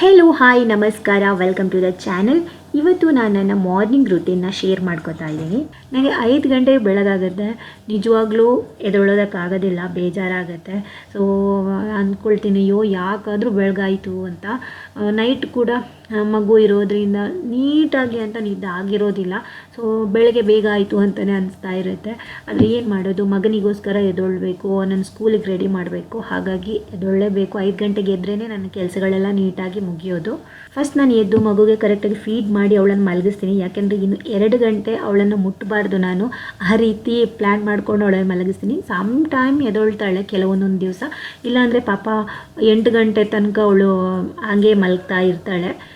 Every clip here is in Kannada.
Hello, hi, namaskara, welcome to the channel. ಇವತ್ತು ನಾನು ನನ್ನ ಮಾರ್ನಿಂಗ್ ರುಟೀನ್ನ ಶೇರ್ ಮಾಡ್ಕೋತಾ ಇದ್ದೀನಿ. ನನಗೆ ಐದು ಗಂಟೆಗೆ ಬೆಳಗಾಗುತ್ತೆ. ನಿಜವಾಗ್ಲೂ ಎದೊಳೋದಕ್ಕಾಗೋದಿಲ್ಲ ಬೇಜಾರಾಗುತ್ತೆ. ಸೊ ಅಂದ್ಕೊಳ್ತೀನಿ ಅಯ್ಯೋ, ಯಾಕಾದರೂ ಬೆಳಗಾಯಿತು ಅಂತ. ನೈಟ್ ಕೂಡ ಮಗು ಇರೋದ್ರಿಂದ ನೀಟಾಗಿ ಅಂತ ನಿದ್ದೆ ಆಗಿರೋದಿಲ್ಲ. ಸೊ ಬೆಳಗ್ಗೆ ಬೇಗ ಆಯಿತು ಅಂತಲೇ ಅನಿಸ್ತಾ ಇರುತ್ತೆ. ಆದರೆ ಏನು ಮಾಡೋದು? ಮಗನಿಗೋಸ್ಕರ ಎದೊಳ್ಬೇಕು ನನ್ನ ಸ್ಕೂಲಿಗೆ ರೆಡಿ ಮಾಡಬೇಕು. ಹಾಗಾಗಿ ಎದೊಳ್ಳೇಬೇಕು ಐದು ಗಂಟೆಗೆ ಎದ್ರೇ ನನ್ನ ಕೆಲಸಗಳೆಲ್ಲ ನೀಟಾಗಿ ಮುಗಿಯೋದು. ಫಸ್ಟ್ ನಾನು ಎದ್ದು ಮಗುಗೆ ಕರೆಕ್ಟಾಗಿ ಫೀಡ್ ಮಾಡಿ ಅವಳನ್ನು ಮಲಗಿಸ್ತೀನಿ. ಯಾಕೆಂದರೆ ಇನ್ನು ಎರಡು ಗಂಟೆ ಅವಳನ್ನು ಮುಟ್ಟಬಾರ್ದು ನಾನು. ಆ ರೀತಿ ಪ್ಲ್ಯಾನ್ ಮಾಡ್ಕೊಂಡು ಅವಳನ್ನು ಮಲಗಿಸ್ತೀನಿ. ಸಮ್ ಟೈಮ್ ಎದೊಳ್ತಾಳೆ ಕೆಲವೊಂದೊಂದು ದಿವಸ. ಇಲ್ಲಾಂದರೆ ಪಾಪ ಎಂಟು ಗಂಟೆ ತನಕ ಅವಳು ಹಾಗೆ ಮಲಗ್ತಾ ಇರ್ತಾಳೆ.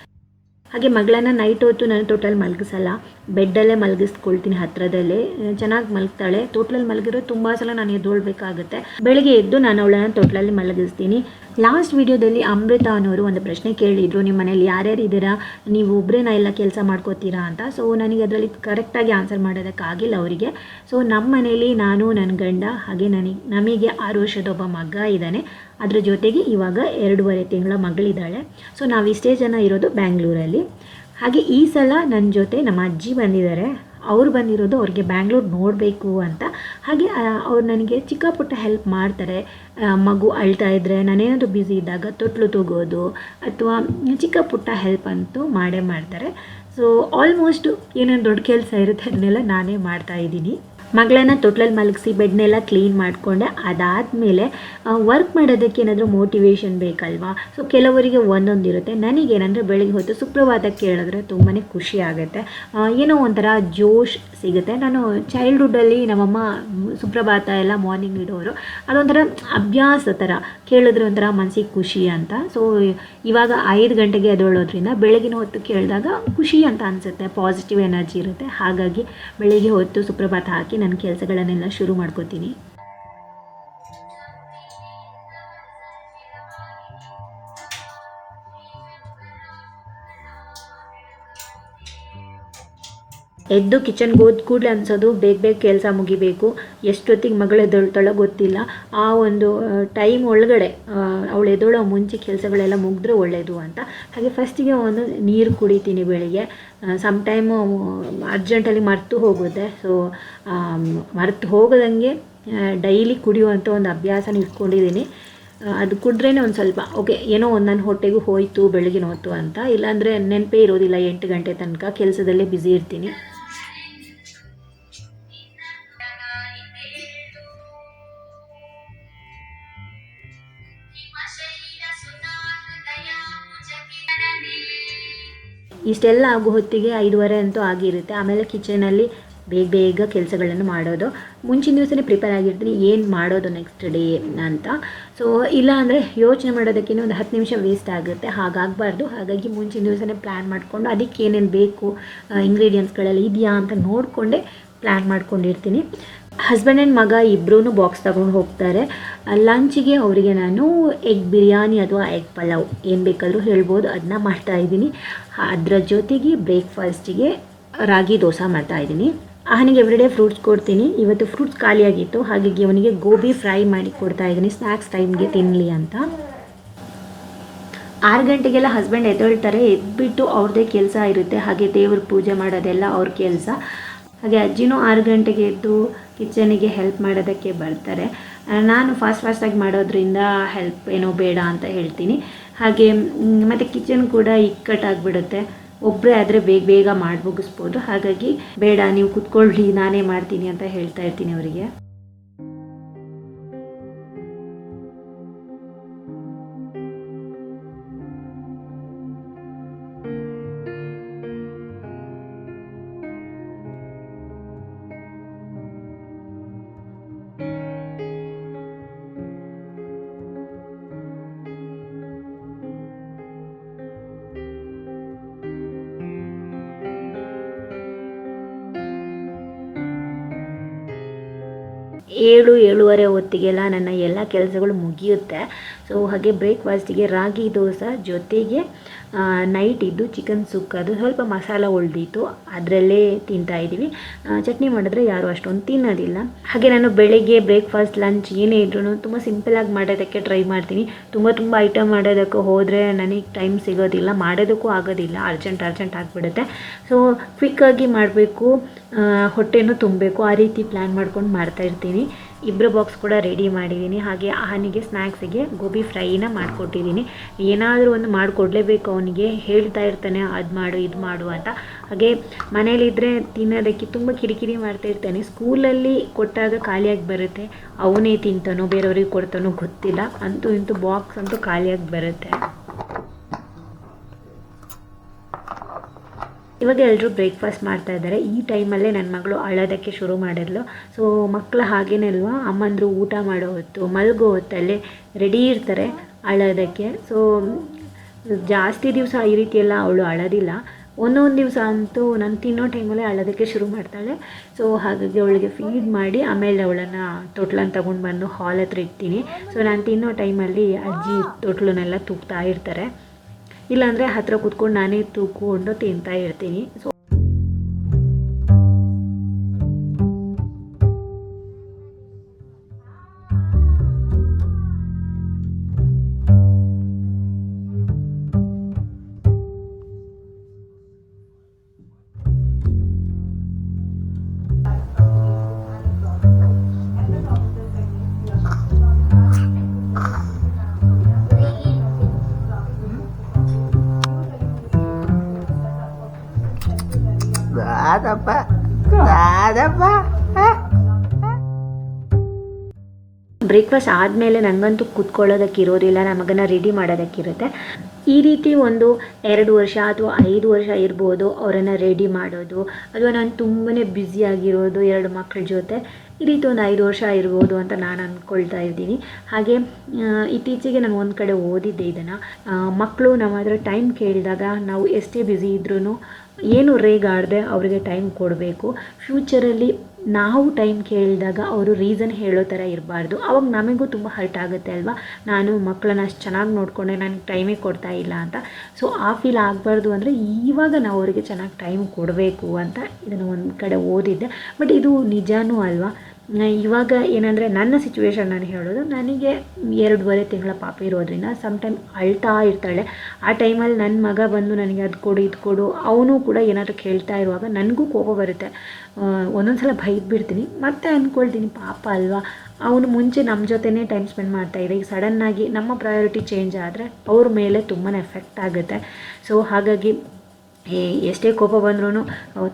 ಹಾಗೆ ಮಗಳನ್ನ ನೈಟ್ ಹೊತ್ತು ನಾನು ಟೋಟಲ್ ಮಲಗಿಸಲ್ಲ. ಬೆಡ್ಡಲ್ಲೇ ಮಲಗಿಸ್ಕೊಳ್ತೀನಿ ಹತ್ರದಲ್ಲೇ. ಚೆನ್ನಾಗಿ ಮಲಗ್ತಾಳೆ. ತೋಟಲಲ್ಲಿ ಮಲಗಿರೋ ತುಂಬ ಸಲ ನಾನು ಎದ್ದೊಳ್ಬೇಕಾಗುತ್ತೆ. ಬೆಳಗ್ಗೆ ಎದ್ದು ನಾನು ಅವಳನ್ನು ತೋಟ್ಲಲ್ಲಿ ಮಲಗಿಸ್ತೀನಿ. ಲಾಸ್ಟ್ ವಿಡಿಯೋದಲ್ಲಿ ಅಮೃತ ಅನ್ನೋರು ಒಂದು ಪ್ರಶ್ನೆ ಕೇಳಿದ್ರು ನಿಮ್ಮ ಮನೇಲಿ ಯಾರ್ಯಾರು ಇದ್ದೀರಾ? ನೀವು ಒಬ್ಬರೇನ ಎಲ್ಲ ಕೆಲಸ ಮಾಡ್ಕೋತೀರಾ ಅಂತ? ಸೊ ನನಗೆ ಅದರಲ್ಲಿ ಕರೆಕ್ಟಾಗಿ ಆನ್ಸರ್ ಮಾಡೋದಕ್ಕಾಗಿಲ್ಲ ಅವರಿಗೆ. ಸೊ ನಮ್ಮ ಮನೇಲಿ ನಾನು ನನ್ನ ಗಂಡ ಹಾಗೆ ನನಗೆ ನಮಗೆ ಆರು ವರ್ಷದ ಒಬ್ಬ ಮಗ ಇದ್ದಾನೆ. ಅದ್ರ ಜೊತೆಗೆ ಇವಾಗ ಎರಡೂವರೆ ತಿಂಗಳ ಮಗಳಿದ್ದಾಳೆ. ಸೊ ನಾವು ಇಷ್ಟೇ ಜನ ಇರೋದು ಬ್ಯಾಂಗ್ಳೂರಲ್ಲಿ. ಹಾಗೆ ಈ ಸಲ ನನ್ನ ಜೊತೆ ನಮ್ಮ ಅಜ್ಜಿ ಬಂದಿದ್ದಾರೆ. ಅವ್ರು ಬಂದಿರೋದು ಅವ್ರಿಗೆ ಬ್ಯಾಂಗ್ಳೂರ್ ನೋಡಬೇಕು ಅಂತ. ಹಾಗೆ ಅವ್ರು ನನಗೆ ಚಿಕ್ಕ ಪುಟ್ಟ ಹೆಲ್ಪ್ ಮಾಡ್ತಾರೆ ಮಗು ಅಳ್ತಾ ಇದ್ದರೆ ನಾನೇನಾದರೂ ಬ್ಯುಸಿ ಇದ್ದಾಗ ತೊಟ್ಲು ತಗೋದು ಅಥವಾ ಚಿಕ್ಕ ಪುಟ್ಟ ಹೆಲ್ಪ್ ಅಂತೂ ಮಾಡೇ ಮಾಡ್ತಾರೆ. ಸೊ ಆಲ್ಮೋಸ್ಟ್ ಏನೇನು ದೊಡ್ಡ ಕೆಲಸ ಇರುತ್ತೆ, ಅದನ್ನೆಲ್ಲ ನಾನೇ ಮಾಡ್ತಾ ಇದ್ದೀನಿ. ಮಗಳನ್ನ ತೊಟ್ಲಲ್ಲಿ ಮಲಗಿಸಿ ಬೆಡ್ನೆಲ್ಲ ಕ್ಲೀನ್ ಮಾಡಿಕೊಂಡೆ. ಅದಾದಮೇಲೆ ವರ್ಕ್ ಮಾಡೋದಕ್ಕೆ ಏನಾದರೂ ಮೋಟಿವೇಶನ್ ಬೇಕಲ್ವಾ? ಸೊ ಕೆಲವರಿಗೆ ಒಂದೊಂದು ಇರುತ್ತೆ. ನನಗೇನಂದರೆ ಬೆಳಿಗ್ಗೆ ಹೊತ್ತು ಸುಪ್ರಭಾತ ಕೇಳಿದ್ರೆ ತುಂಬಾ ಖುಷಿ ಆಗುತ್ತೆ. ಏನೋ ಒಂಥರ ಜೋಶ್ ಸಿಗುತ್ತೆ. ನಾನು ಚೈಲ್ಡ್ಹುಡ್ಡಲ್ಲಿ ನಮ್ಮಮ್ಮ ಸುಪ್ರಭಾತ ಎಲ್ಲ ಮಾರ್ನಿಂಗ್ ಇಡೋರು. ಅದೊಂಥರ ಅಭ್ಯಾಸ ಥರ ಕೇಳಿದ್ರೆ ಒಂಥರ ಮನಸ್ಸಿಗೆ ಖುಷಿ ಅಂತ. ಸೊ ಇವಾಗ ಐದು ಗಂಟೆಗೆ ಅದೊಳೋದ್ರಿಂದ ಬೆಳಗಿನ ಹೊತ್ತು ಕೇಳಿದಾಗ ಖುಷಿ ಅಂತ ಅನಿಸುತ್ತೆ. ಪಾಸಿಟಿವ್ ಎನರ್ಜಿ ಇರುತ್ತೆ. ಹಾಗಾಗಿ ಬೆಳಗ್ಗೆ ಹೊತ್ತು ಸುಪ್ರಭಾತ ಹಾಕಿ ನನ್ನ ಕೆಲಸಗಳನ್ನೆಲ್ಲ ಶುರು ಮಾಡ್ಕೋತೀನಿ. ಎದ್ದು ಕಿಚನ್ಗೆ ಹೋದ ಕೂಡಲೇ ಅನ್ಸೋದು, ಬೇಗ ಬೇಗ ಕೆಲಸ ಮುಗಿಬೇಕು. ಎಷ್ಟೊತ್ತಿಗೆ ಮಗಳು ಎದ್ದೊಳ್ತಾಳೋ ಗೊತ್ತಿಲ್ಲ. ಆ ಒಂದು ಟೈಮ್ ಒಳಗಡೆ ಅವಳು ಎದ್ದೊಳೋ ಮುಂಚೆ ಕೆಲಸಗಳೆಲ್ಲ ಮುಗಿದ್ರೆ ಒಳ್ಳೆಯದು ಅಂತ. ಹಾಗೆ ಫಸ್ಟಿಗೆ ಒಂದು ನೀರು ಕುಡಿತೀನಿ ಬೆಳಿಗ್ಗೆ. ಸಮ್ ಟೈಮು ಅರ್ಜೆಂಟಲ್ಲಿ ಮರೆತು ಹೋಗುತ್ತೆ. ಸೊ ಮರೆತು ಹೋಗದಂಗೆ ಡೈಲಿ ಕುಡಿಯುವಂಥ ಒಂದು ಅಭ್ಯಾಸನ ಇಟ್ಕೊಂಡಿದ್ದೀನಿ. ಅದು ಕುಡ್ರೇ ಒಂದು ಸ್ವಲ್ಪ ಓಕೆ ಏನೋ ಒಂದು ನನ್ನ ಹೊಟ್ಟೆಗೂ ಹೋಯಿತು, ಬೆಳಗಿನ ಹೊತ್ತು ಅಂತ. ಇಲ್ಲಾಂದರೆ ನೆನಪೇ ಇರೋದಿಲ್ಲ ಎಂಟು ಗಂಟೆ ತನಕ, ಕೆಲಸದಲ್ಲೇ ಬ್ಯುಸಿ ಇರ್ತೀನಿ. ಇಷ್ಟೆಲ್ಲ ಆಗೋ ಹೊತ್ತಿಗೆ ಐದುವರೆ ಅಂತೂ ಆಗಿರುತ್ತೆ. ಆಮೇಲೆ ಕಿಚನಲ್ಲಿ ಬೇಗ ಬೇಗ ಕೆಲಸಗಳನ್ನು ಮಾಡೋದು. ಮುಂಚಿನ ದಿವಸನೇ ಪ್ರಿಪೇರ್ ಆಗಿರ್ತೀನಿ. ಏನು ಮಾಡೋದು ನೆಕ್ಸ್ಟ್ ಡೇ ಅಂತ. ಸೊ ಇಲ್ಲ ಅಂದರೆ ಯೋಚನೆ ಮಾಡೋದಕ್ಕಿಂತ ಒಂದು ಹತ್ತು ನಿಮಿಷ ವೇಸ್ಟ್ ಆಗುತ್ತೆ. ಹಾಗಾಗಬಾರ್ದು. ಹಾಗಾಗಿ ಮುಂಚಿನ ದಿವಸನೇ ಪ್ಲ್ಯಾನ್ ಮಾಡಿಕೊಂಡು ಅದಕ್ಕೆ ಏನೇನು ಬೇಕು ಇಂಗ್ರೀಡಿಯೆಂಟ್ಸ್ಗಳೆಲ್ಲ ಇದೆಯಾ ಅಂತ ನೋಡಿಕೊಂಡೇ ಪ್ಲ್ಯಾನ್ ಮಾಡ್ಕೊಂಡಿರ್ತೀನಿ. ಹಸ್ಬೆಂಡ್ ಆ್ಯಂಡ್ ಮಗ ಇಬ್ಬರೂ ಬಾಕ್ಸ್ ತಗೊಂಡು ಹೋಗ್ತಾರೆ. ಲಂಚಿಗೆ ಅವರಿಗೆ ನಾನು ಎಗ್ ಬಿರಿಯಾನಿ ಅಥವಾ ಎಗ್ ಪಲಾವ್ ಏನು ಬೇಕಾದರೂ ಹೇಳ್ಬೋದು ಅದನ್ನ ಮಾಡ್ತಾ ಇದ್ದೀನಿ. ಅದರ ಜೊತೆಗೆ ಬ್ರೇಕ್ಫಾಸ್ಟಿಗೆ ರಾಗಿ ದೋಸೆ ಮಾಡ್ತಾ ಇದ್ದೀನಿ. ಅವನಿಗೆ ಎವ್ರಿಡೇ ಫ್ರೂಟ್ಸ್ ಕೊಡ್ತೀನಿ. ಇವತ್ತು ಫ್ರೂಟ್ಸ್ ಖಾಲಿಯಾಗಿತ್ತು. ಹಾಗಾಗಿ ಅವನಿಗೆ ಗೋಬಿ ಫ್ರೈ ಮಾಡಿ ಕೊಡ್ತಾ ಇದ್ದೀನಿ. ಸ್ನ್ಯಾಕ್ಸ್ ಟೈಮ್ಗೆ ತಿನ್ನಲಿ ಅಂತ. ಆರು ಗಂಟೆಗೆಲ್ಲ ಹಸ್ಬೆಂಡ್ ಎದ್ದೇಳ್ತಾರೆ. ಎದ್ಬಿಟ್ಟು ಅವ್ರದ್ದೇ ಕೆಲಸ ಇರುತ್ತೆ. ಹಾಗೆ ದೇವ್ರ ಪೂಜೆ ಮಾಡೋದೆಲ್ಲ ಅವ್ರ ಕೆಲಸ. ಹಾಗೆ ಅಜ್ಜಿನೂ ಆರು ಗಂಟೆಗೆ ಎದ್ದು ಕಿಚನಿಗೆ ಹೆಲ್ಪ್ ಮಾಡೋದಕ್ಕೆ ಬರ್ತಾರೆ. ನಾನು ಫಾಸ್ಟ್ ಫಾಸ್ಟಾಗಿ ಮಾಡೋದ್ರಿಂದ ಹೆಲ್ಪ್ ಏನೋ ಬೇಡ ಅಂತ ಹೇಳ್ತೀನಿ. ಹಾಗೆ ಮತ್ತು ಕಿಚನ್ ಕೂಡ ಇಕ್ಕಟ್ಟಾಗ್ಬಿಡುತ್ತೆ. ಒಬ್ಬರೇ ಆದರೆ ಬೇಗ ಬೇಗ ಮಾಡಿ ಮುಗಿಸ್ಬೋದು ಹಾಗಾಗಿ ಬೇಡ, ನೀವು ಕುತ್ಕೊಳ್ಳಿ, ನಾನೇ ಮಾಡ್ತೀನಿ ಅಂತ ಹೇಳ್ತಾ ಇರ್ತೀನಿ ಅವರಿಗೆ. ಏಳು, ಏಳುವರೆ ಹೊತ್ತಿಗೆಲ್ಲ ನನ್ನ ಎಲ್ಲ ಕೆಲಸಗಳು ಮುಗಿಯುತ್ತೆ. ಸೊ ಹಾಗೆ ಬ್ರೇಕ್ಫಾಸ್ಟಿಗೆ ರಾಗಿ ದೋಸೆ ಜೊತೆಗೆ ನೈಟ್ ಇದ್ದು ಚಿಕನ್ ಸುಕ್ಕ ಅದು ಸ್ವಲ್ಪ ಮಸಾಲ ಉಳಿದಿತ್ತು, ಅದರಲ್ಲೇ ತಿಂತಾ ಇದ್ದೀವಿ. ಚಟ್ನಿ ಮಾಡಿದ್ರೆ ಯಾರು ಅಷ್ಟೊಂದು ತಿನ್ನೋದಿಲ್ಲ. ಹಾಗೆ ನಾನು ಬೆಳಗ್ಗೆ ಬ್ರೇಕ್ಫಾಸ್ಟ್ ಲಂಚ್ ಏನೇ ಇದ್ರೂ ತುಂಬ ಸಿಂಪಲಾಗಿ ಮಾಡೋದಕ್ಕೆ ಟ್ರೈ ಮಾಡ್ತೀನಿ. ತುಂಬ ತುಂಬ ಐಟಮ್ ಮಾಡೋದಕ್ಕೆ ಹೋದರೆ ನನಗೆ ಟೈಮ್ ಸಿಗೋದಿಲ್ಲ, ಮಾಡೋದಕ್ಕೂ ಆಗೋದಿಲ್ಲ. ಅರ್ಜೆಂಟ್ ಅರ್ಜೆಂಟ್ ಆಗಿಬಿಡುತ್ತೆ. ಸೊ ಕ್ವಿಕ್ಕಾಗಿ ಮಾಡಬೇಕು ಹೊಟ್ಟೆನೂ ತುಂಬಬೇಕು. ಆ ರೀತಿ ಪ್ಲ್ಯಾನ್ ಮಾಡ್ಕೊಂಡು ಮಾಡ್ತಾ ಇರ್ತೀನಿ. ಇಬ್ಬರು ಬಾಕ್ಸ್ ಕೂಡ ರೆಡಿ ಮಾಡಿದ್ದೀನಿ ಹಾಗೆ ಅವನಿಗೆ ಸ್ನ್ಯಾಕ್ಸಿಗೆ ಗೋಬಿ ಫ್ರೈನ ಮಾಡಿಕೊಟ್ಟಿದ್ದೀನಿ ಏನಾದರೂ ಒಂದು ಮಾಡಿಕೊಡ್ಲೇಬೇಕು ಅವನಿಗೆ. ಹೇಳ್ತಾ ಇರ್ತಾನೆ, ಅದು ಮಾಡು, ಇದು ಮಾಡು ಅಂತ. ಹಾಗೆ ಮನೇಲಿದ್ದರೆ ತಿನ್ನೋದಕ್ಕೆ ತುಂಬ ಕಿರಿಕಿರಿ ಮಾಡ್ತಾ ಇರ್ತಾನೆ. ಸ್ಕೂಲಲ್ಲಿ ಕೊಟ್ಟಾಗ ಖಾಲಿಯಾಗಿ ಬರುತ್ತೆ. ಅವನೇ ತಿಂತಾನೋ, ಬೇರೆಯವ್ರಿಗೆ ಕೊಡ್ತಾನೋ ಗೊತ್ತಿಲ್ಲ. ಅಂತೂ ಇಂತೂ ಬಾಕ್ಸ್ ಅಂತೂ ಖಾಲಿಯಾಗಿ ಬರುತ್ತೆ. ಇವಾಗ ಎಲ್ಲರೂ ಬ್ರೇಕ್ಫಾಸ್ಟ್ ಮಾಡ್ತಾ ಇದ್ದಾರೆ. ಈ ಟೈಮಲ್ಲೇ ನನ್ನ ಮಗಳು ಅಳೋದಕ್ಕೆ ಶುರು ಮಾಡಿದ್ಲು. ಸೊ ಮಕ್ಕಳು ಹಾಗೇ ಅಲ್ವಾ? ಅಮ್ಮಂದರು ಊಟ ಮಾಡೋ ಹೊತ್ತು, ಮಲಗೋ ಹೊತ್ತಲ್ಲೇ ರೆಡಿ ಇರ್ತಾರೆ ಅಳೋದಕ್ಕೆ. ಸೊ ಜಾಸ್ತಿ ದಿವಸ ಈ ರೀತಿಯೆಲ್ಲ ಅವಳು ಅಳೋದಿಲ್ಲ. ಒಂದೊಂದು ದಿವಸ ಅಂತೂ ನಾನು ತಿನ್ನೋ ಟೈಮಲ್ಲೇ ಅಳೋದಕ್ಕೆ ಶುರು ಮಾಡ್ತಾಳೆ. ಸೊ ಹಾಗಾಗಿ ಅವಳಿಗೆ ಫೀಡ್ ಮಾಡಿ ಆಮೇಲೆ ಅವಳನ್ನು ತೊಟ್ಲನ್ನು ತಗೊಂಡು ಬಂದು ಹಾಲ್ ಹತ್ರ ಇಡ್ತೀನಿ. ಸೊ ನಾನು ತಿನ್ನೋ ಟೈಮಲ್ಲಿ ಅಜ್ಜಿ ತೊಟ್ಲನ್ನೆಲ್ಲ ತೂಗ್ತಾ ಇರ್ತಾರೆ. ಇಲ್ಲಾಂದರೆ ಹತ್ರ ಕೂತ್ಕೊಂಡು ನಾನೇ ತೂಕೊಂಡು ತಿಂತಾ ಇರ್ತೀನಿ. ಸೊ ಬ್ರೇಕ್ಫಾಸ್ಟ್ ಆದಮೇಲೆ ನನಗಂತೂ ಕೂತ್ಕೊಳ್ಳೋದಕ್ಕೆ ಇರೋದಿಲ್ಲ ನಮಗನ್ನ ಮಗನ ರೆಡಿ ಮಾಡೋದಕ್ಕಿರುತ್ತೆ ಈ ರೀತಿ ಒಂದು ಎರಡು ವರ್ಷ ಅಥವಾ ಐದು ವರ್ಷ ಇರ್ಬೋದು ಅವರನ್ನು ರೆಡಿ ಮಾಡೋದು. ಅಥವಾ ನಾನು ತುಂಬಾ ಬ್ಯುಸಿಯಾಗಿರೋದು ಎರಡು ಮಕ್ಕಳ ಜೊತೆ. ಈ ರೀತಿ ಒಂದು ಐದು ವರ್ಷ ಇರ್ಬೋದು ಅಂತ ನಾನು ಅಂದ್ಕೊಳ್ತಾ ಇದ್ದೀನಿ. ಹಾಗೆ ಇತ್ತೀಚೆಗೆ ನಾನು ಒಂದು ಕಡೆ ಓದಿದ್ದೆ ಇದನ್ನು. ಮಕ್ಕಳು ನಮ್ಮ ಹತ್ರ ಟೈಮ್ ಕೇಳಿದಾಗ ನಾವು ಎಷ್ಟೇ ಬ್ಯುಸಿ ಇದ್ರೂ ಏನು ರೇಗಾಡದೆ ಅವರಿಗೆ ಟೈಮ್ ಕೊಡಬೇಕು. ಫ್ಯೂಚರಲ್ಲಿ ನಾವು ಟೈಮ್ ಕೇಳಿದಾಗ ಅವರು ರೀಸನ್ ಹೇಳೋ ಥರ ಇರಬಾರ್ದು. ಅವಾಗ ನಮಗೂ ತುಂಬ ಹರ್ಟ್ ಆಗುತ್ತೆ ಅಲ್ವಾ? ನಾನು ಮಕ್ಕಳನ್ನ ಅಷ್ಟು ಚೆನ್ನಾಗಿ ನೋಡಿಕೊಂಡೆ, ನನಗೆ ಟೈಮೇ ಕೊಡ್ತಾ ಇಲ್ಲ ಅಂತ. ಸೊ ಆ ಫೀಲ್ ಆಗಬಾರ್ದು ಅಂದರೆ ಇವಾಗ ನಾವು ಅವರಿಗೆ ಚೆನ್ನಾಗಿ ಟೈಮ್ ಕೊಡಬೇಕು ಅಂತ ಇದನ್ನು ಒಂದು ಕಡೆ ಓದಿದ್ದೆ. ಬಟ್ ಇದು ನಿಜಾನೂ ಅಲ್ವಾ? ಇವಾಗ ಏನಂದರೆ ನನ್ನ ಸಿಚುವೇಶನ್ ನಾನು ಹೇಳೋದು, ನನಗೆ ಎರಡೂವರೆ ತಿಂಗಳ ಪಾಪ ಇರೋದ್ರಿಂದ ಸಮ್ಟೈಮ್ ಅಳ್ತಾ ಇರ್ತಾಳೆ. ಆ ಟೈಮಲ್ಲಿ ನನ್ನ ಮಗ ಬಂದು ನನಗೆ ಅದು ಕೊಡು, ಇದು ಕೊಡು, ಅವನು ಕೂಡ ಏನಾದರೂ ಕೇಳ್ತಾ ಇರುವಾಗ ನನಗೂ ಕೋಪ ಬರುತ್ತೆ. ಒಂದೊಂದು ಸಲ ಬೈದ್ಬಿಡ್ತೀನಿ ಮತ್ತೆ ಅಂದ್ಕೊಳ್ತೀನಿ ಪಾಪ ಅಲ್ವಾ? ಅವನು ಮುಂಚೆ ನಮ್ಮ ಜೊತೆನೇ ಟೈಮ್ ಸ್ಪೆಂಡ್ ಮಾಡ್ತಾ ಇದೆ ಈಗ ಸಡನ್ನಾಗಿ ನಮ್ಮ ಪ್ರಯಾರಿಟಿ ಚೇಂಜ್ ಆದರೆ ಅವ್ರ ಮೇಲೆ ತುಂಬಾ ಎಫೆಕ್ಟ್ ಆಗುತ್ತೆ. ಸೊ ಹಾಗಾಗಿ ಎಷ್ಟೇ ಕೋಪ ಬಂದ್ರೂ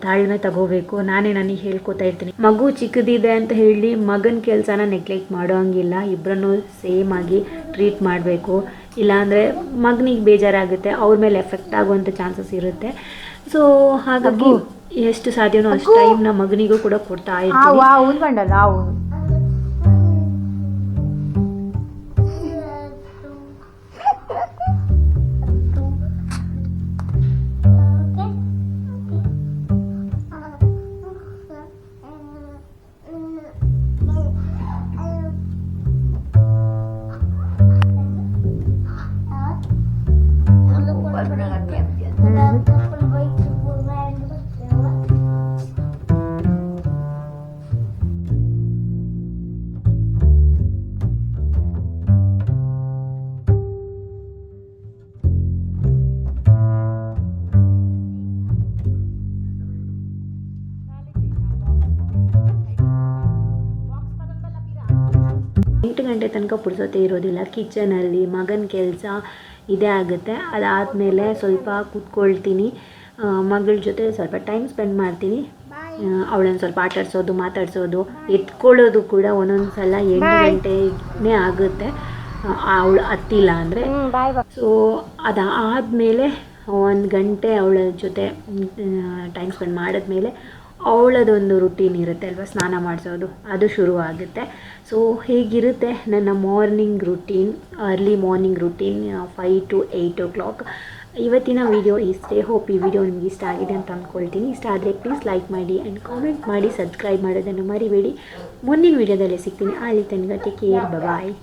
ತಾಳ್ಮೆ ತಗೋಬೇಕು. ನಾನೇ ನನಗೆ ಹೇಳ್ಕೊತಾ ಇರ್ತೀನಿ. ಮಗು ಚಿಕ್ಕದಿದೆ ಅಂತ ಹೇಳಿ ಮಗನ ಕೆಲಸನ ನೆಗ್ಲೆಕ್ಟ್ ಮಾಡೋಂಗಿಲ್ಲ. ಇಬ್ಬರನ್ನು ಸೇಮ್ ಆಗಿ ಟ್ರೀಟ್ ಮಾಡಬೇಕು. ಇಲ್ಲಾಂದರೆ ಮಗನಿಗೆ ಬೇಜಾರಾಗುತ್ತೆ. ಅವ್ರ ಮೇಲೆ ಎಫೆಕ್ಟ್ ಆಗುವಂಥ ಚಾನ್ಸಸ್ ಇರುತ್ತೆ. ಸೊ ಹಾಗಾಗಿ ಎಷ್ಟು ಸಾಧ್ಯನೋ ಅಷ್ಟು ನ ಮಗನಿಗೂ ಕೂಡ ಕೊಡ್ತಾ ಇರ್ತೀನಿ ಎಂಟು ಗಂಟೆ ತನಕ ಪುರ್ಸೊತ್ತೆ ಇರೋದಿಲ್ಲ. ಕಿಚನಲ್ಲಿ ಮಗನ ಕೆಲಸ ಇದೇ ಆಗುತ್ತೆ. ಅದಾದಮೇಲೆ ಸ್ವಲ್ಪ ಕೂತ್ಕೊಳ್ತೀನಿ. ಮಗಳ ಜೊತೆ ಸ್ವಲ್ಪ ಟೈಮ್ ಸ್ಪೆಂಡ್ ಮಾಡ್ತೀನಿ. ಅವಳನ್ನು ಸ್ವಲ್ಪ ಆಟಾಡ್ಸೋದು ಮಾತಾಡ್ಸೋದು ಎತ್ಕೊಳ್ಳೋದು ಕೂಡ ಒಂದೊಂದು ಸಲ ಎಂಟು ಗಂಟೆನೇ ಆಗುತ್ತೆ. ಅವಳು ಹತ್ತಿಲ್ಲ ಅಂದರೆ. ಸೊ ಅದಾದಮೇಲೆ ಒಂದು ಗಂಟೆ ಅವಳ ಜೊತೆ ಟೈಮ್ ಸ್ಪೆಂಡ್ ಮಾಡಿದ್ಮೇಲೆ ಅವಳದೊಂದು ರುಟೀನ್ ಇರುತ್ತೆ ಅಲ್ವಾ? ಸ್ನಾನ ಮಾಡಿಸೋದು, ಅದು ಶುರು ಆಗುತ್ತೆ ಸೊ ಹೀಗಿರುತ್ತೆ ನನ್ನ morning routine early morning routine five to eight o'clock ಇವತ್ತಿನ ವಿಡಿಯೋ ಇಷ್ಟೇ ಹೋಪ್ ಈ ವಿಡಿಯೋ ನಿಮ್ಗೆ ಇಷ್ಟ ಆಗಿದೆ ಅಂತ ಅಂದ್ಕೊಳ್ತೀನಿ ಇಷ್ಟ ಆದರೆ ಪ್ಲೀಸ್ ಲೈಕ್ ಮಾಡಿ ಆ್ಯಂಡ್ ಕಾಮೆಂಟ್ ಮಾಡಿ ಸಬ್ಸ್ಕ್ರೈಬ್ ಮಾಡೋದನ್ನು ಮರಿಬೇಡಿ. ಮುಂದಿನ ವಿಡಿಯೋದಲ್ಲಿ ಸಿಗ್ತೀನಿ. ಅಲ್ಲಿ ತನಕ ಟೇಕ್ ಕೇರ್ ಬಾಯ್